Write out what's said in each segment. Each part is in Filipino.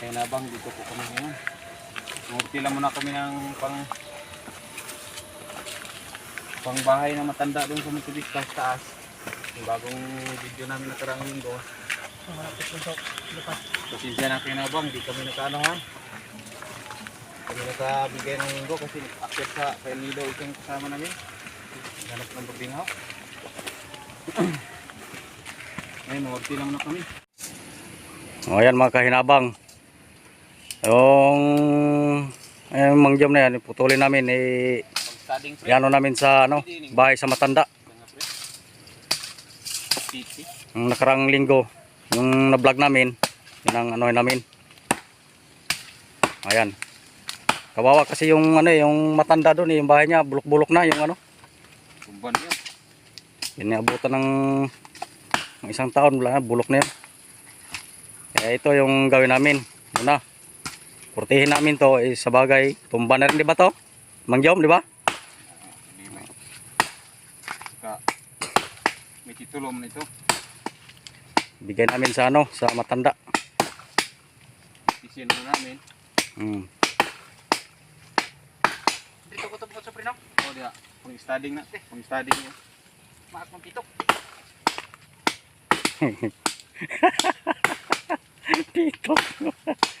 Kaya nabang dito po kami ngayon. Murti lang muna kami ng pang pang bahay na matanda doon sa Matubis taas taas. Yung bagong video namin nakarang linggo. Pasensya na kayo nabang, di kami nakaano ha. Kami nakabigay ng linggo kasi akit sa kay Nido itong kasama namin. Hanap ng pagbingaw. Ngayon, murti lang muna kami. O yan mga kahinabang. Yung yung mangjom na yan, putulin namin eh. Yano namin sa ano, bahay sa matanda. Yung nakarang linggo, yung na-vlog namin, yun ang ano namin. Ayan. Kawawa kasi yung ano eh, yung matanda doon, eh, yung bahay niya, bulok-bulok na yung ano. Kumban yun. Yan abutan ng, ng isang taon, wala na, bulok na yun. Kaya ito yung gawin namin. Una, kurtihin namin to, eh, sa bagay, tumba na rin, di ba to? Mangjom, di ba? May. Ka. May titulo mo nito. Bigay namin sa ano, sa matanda. Isin mo namin. Hmm. Dito ko ito sa prino. O diya. Pang studying na. Pang studying yun. Maak mong pitok. Dito.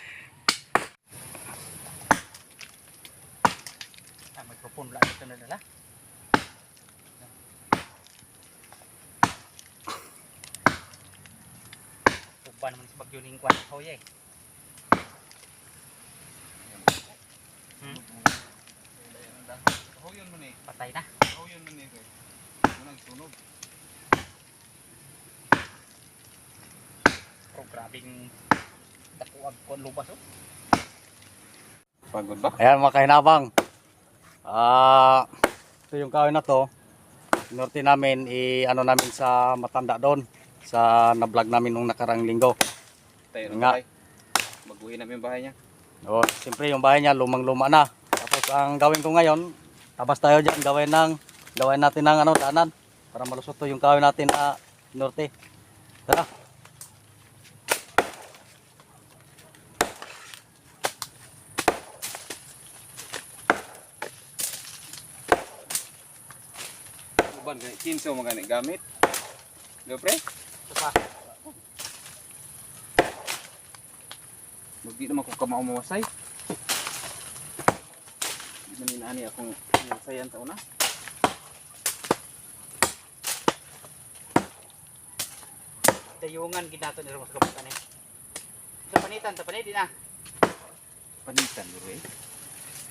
Ah, lang ito na nila. Uba naman sa bagyo ning kwan. Oh, yay. Hmm? Patay na. Oh, yun man eh. Munang sunog. Oh, grabing dakuag ko lubas oh. Pagod ba? Ayan mga kahinabang. Ah, ito yung kahoy na to. Inorte namin i ano namin sa matanda doon sa na-vlog namin nung nakarang linggo. Tayo Nga. Baguhin namin yung bahay niya. O, siyempre yung bahay niya lumang-luma na. Tapos ang gawin ko ngayon, tabas tayo diyan gawin ng gawin natin ng ano daanan para malusot to yung kahoy natin na norte. Tara. Uban gani kinso mo gani gamit. Go pre? Pa. Magdi naman ko kamao mawasay. Di man inaani akong masayan ta una. dayungan ginato ni Ramos kabutan eh. Sa panitan, sa di na. Panitan eh.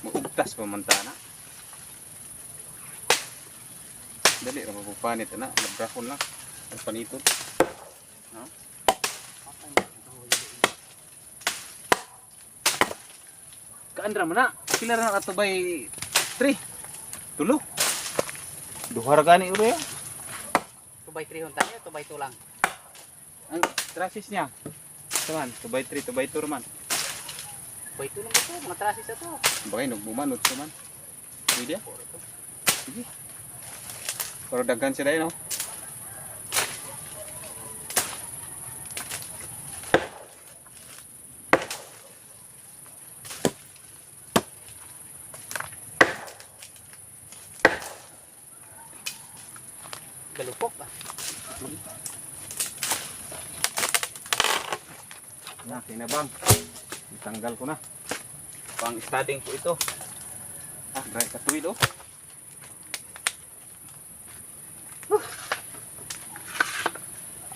Maugtas pa man ta na. Dali ra panit na, labrahon lang. Ang paniton. Ha? Kaandra mo na. Pila ra na katubay 3. Tulo. Duha ra gani ya. Tubay 3 hunta niya, tubay 2 lang. Ang trasis niya. Tuman, tubay 3, tubay 2 man. Tubay 2 lang ba ito? Mga trasis na to. Nagbumanot man. Pwede. Sige. Pero daghan sila yun, no? Galupok ah. Na, kinabang. Itanggal ko na. Pang studying po ito. Ah, dry katuwid oh.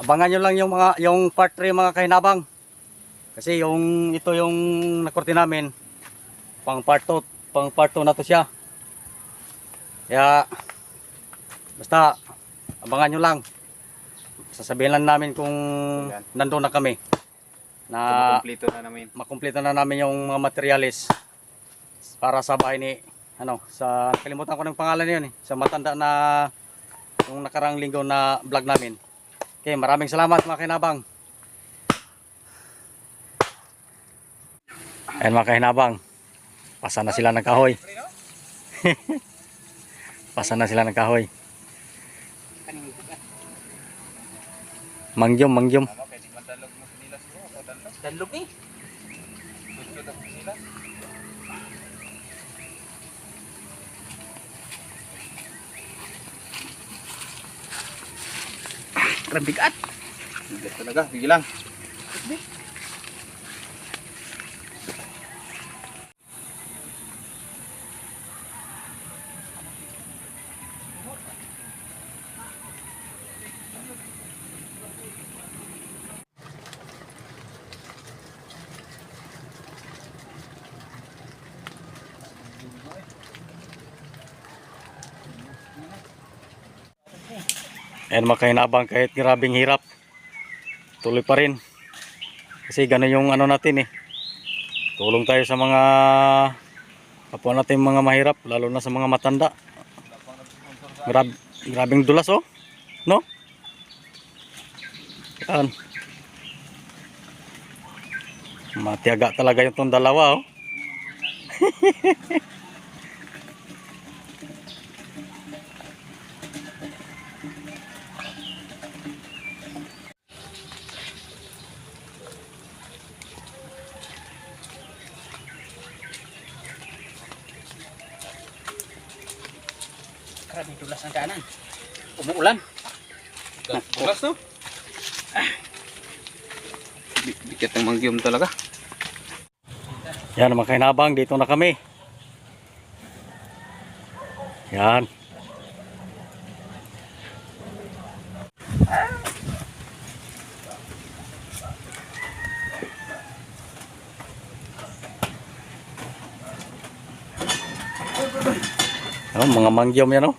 Abangan nyo lang yung mga yung part 3 mga kahinabang. Kasi yung ito yung nakorte namin pang part 2, pang part 2 na to siya. Kaya basta abangan nyo lang. Sasabihin lang namin kung nandoon na kami na Kompleto na namin. makumpleto na namin yung mga materialis para sa bahay ni ano sa kalimutan ko ng pangalan niyon eh sa matanda na yung nakarang linggo na vlog namin. Okay, maraming salamat mga kinabang. Ayan mga kahinabang. Pasa na sila ng kahoy. Pasa na sila ng kahoy. Mangyom, mangyom. Ano, kaya di madalog mo sa nila siguro. o dalog. danlog eh. Grabe bigat. Bigat talaga, sige lang. Ayan mga kahinabang kahit grabing hirap. Tuloy pa rin. Kasi gano'n yung ano natin eh. Tulong tayo sa mga kapwa natin mga mahirap, lalo na sa mga matanda. Grab, grabing dulas oh. No? Yan. Matiyaga talaga yung tong dalawa oh. Grabe dulas ang kanan. Umuulan. Bukas no? Bi- Bigat ng mangyom talaga. Yan mga kainabang, dito na kami. Yan. Oh, mga mangyom yan oh.